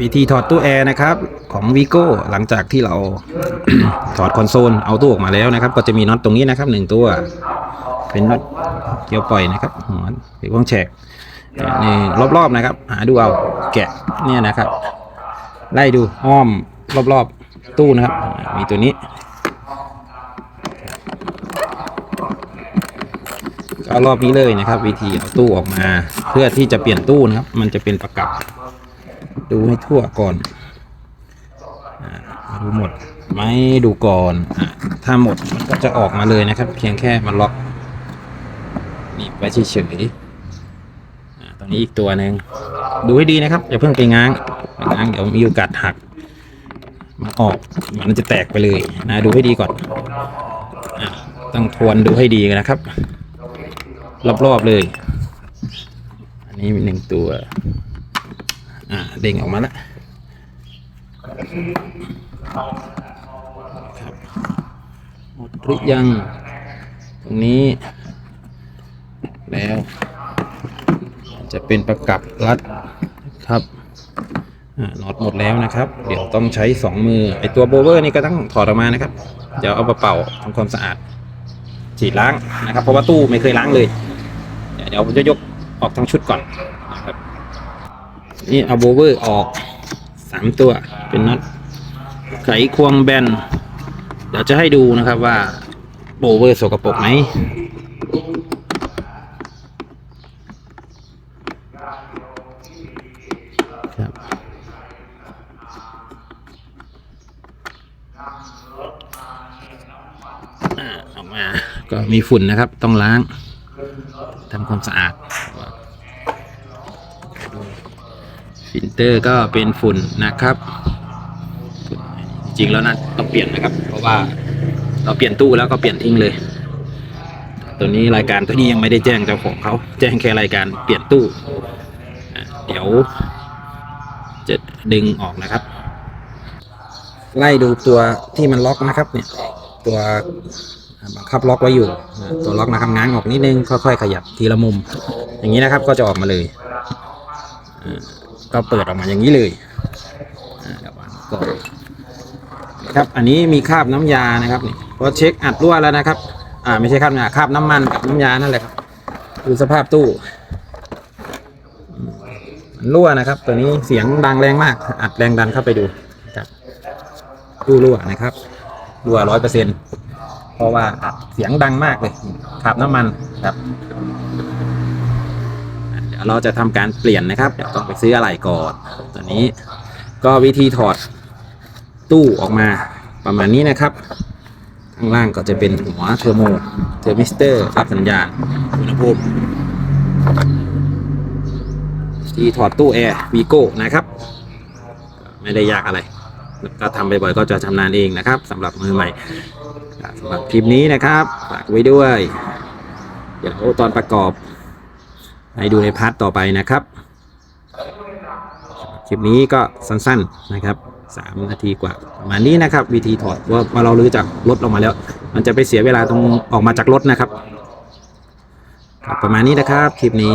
วิธีถอดตู้แอร์นะครับของวีโก้หลังจากที่เรา ถอดคอนโซลเอาตู้ออกมาแล้วนะครับ ก็จะมีน็อตตรงนี้นะครับหนึ่งตัว เป็นน็อตเกี่ยวปล่อยนะครับหัวเป็นวงแฉกนี่รอบๆนะครับ หาดูเอาแกะเนี่ยนะครับ ไล่ดูอ้อมรอบๆตู้นะครับ มีตัวนี้ก็รอบนี้เลยนะครับ วิธีเอาตู้ออกมา เพื่อที่จะเปลี่ยนตู้นะครับ มันจะเป็นประกับ ดูให้ทั่วก่อนดูหมดไหมดูก่อนอถ้าหมดมันก็จะออกมาเลยนะครับ เพียงแค่มันล็อกนี่ไว้เฉยๆตรงนี้อีกตัวหนึ่งดูให้ดีนะครับ อย่าเพิ่งไปง้างง้างเดี๋ยวมีโอกาสหักมันออกมันจะแตกไปเลยนะดูให้ดีก่อนอต้องทวนดูให้ดีนะครับ รอบๆเลย อันนี้มีหนึ่งตัว อ่าเด้งออกมาแล้วครับหมดหรือยัง ตรงนี้ แล้ว จะเป็นประกับรัดครับน็อตหมดแล้วนะครับ เดี๋ยวต้องใช้สองมือ ไอตัวโบเวอร์นี่ก็ต้องถอดออกมานะครับ เดี๋ยวเอามาเป่าทำความสะอาด ฉีดล้างนะครับ เพราะว่าตู้ไม่เคยล้างเลย เดี๋ยวผมจะยกออกทั้งชุดก่อน นี่เอาโบเวอร์ออกสามตัวเป็นน็อตไขควงแบนเดี๋ยวจะให้ดูนะครับว่าโบเวอร์สกปรกไหมครับอ่าออกมาก็มีฝุ่นนะครับ ต้องล้างทำความสะอาด ฟิลเตอร์ก็เป็นฝุ่นนะครับ จริงแล้วนะต้องเปลี่ยนนะครับ เพราะว่าเราเปลี่ยนตู้แล้วก็เปลี่ยนทิ้งเลย ตัวนี้รายการตัวนี้ยังไม่ได้แจ้งเจ้าของเขาแจ้งแค่รายการเปลี่ยนตู้ เดี๋ยวจะดึงออกนะครับ ไล่ดูตัวที่มันล็อกนะครับเนี่ยตัวบังคับล็อกไว้อยู่ ตัวล็อกนะครับง้างออกนิดนึงค่อยๆขยับทีละมุม อย่างนี้นะครับก็จะออกมาเลย ก็เปิดออกมาอย่างนี้เลยอ่าเดี๋ยวก่อนครับอันนี้มีคราบน้ำยานะครับนี่พอเช็คอัดรั่วแล้วนะครับ อ่าไม่ใช่คราบน้ำยคราบน้ำมันกับน้ำยานั่นแหละครับดูสภาพตู้อืมรั่วนะครับ ตัวนี้เสียงดังแรงมาก อัดแรงดันเข้าไปดูครับตู้รั่วนะครับรั่วร้อยเปอร์เซ็นเพราะว่าอัดเสียงดังมากเลยคราบน้ำมันครับ ยวเราจะทำการเปลี่ยนนะครับเดี๋ยวต้องไปซื้ออะไรก่อนตอนนี้ก็วิธีถอดตู้ออกมาประมาณนี้นะครับ ข้างล่างก็จะเป็นหัวเทอร์โมเทอร์มิสเตอร์รับสัญญาณอุณหภูมิที่ถอดตู้แอร์วีโก้นะครับ ไม่ได้ยากอะไร ก็ทำบ่อยๆก็จะชำนาญเองนะครับสำหรับมือใหม่สำหรับคลิปนี้นะครับฝากไว้ด้วย เดี๋ยวตอนประกอบ ให้ดูในพาร์ทต่อไปนะครับคลิปนี้ก็สั้นๆนะครับสามนาทีกว่าประมาณนี้นะครับ วิธีถอดว่าเราลื้อจากรถออกมาแล้ว มันจะไปเสียเวลาตรงออกมาจากรถนะครับครับประมาณนี้นะครับคลิปนี้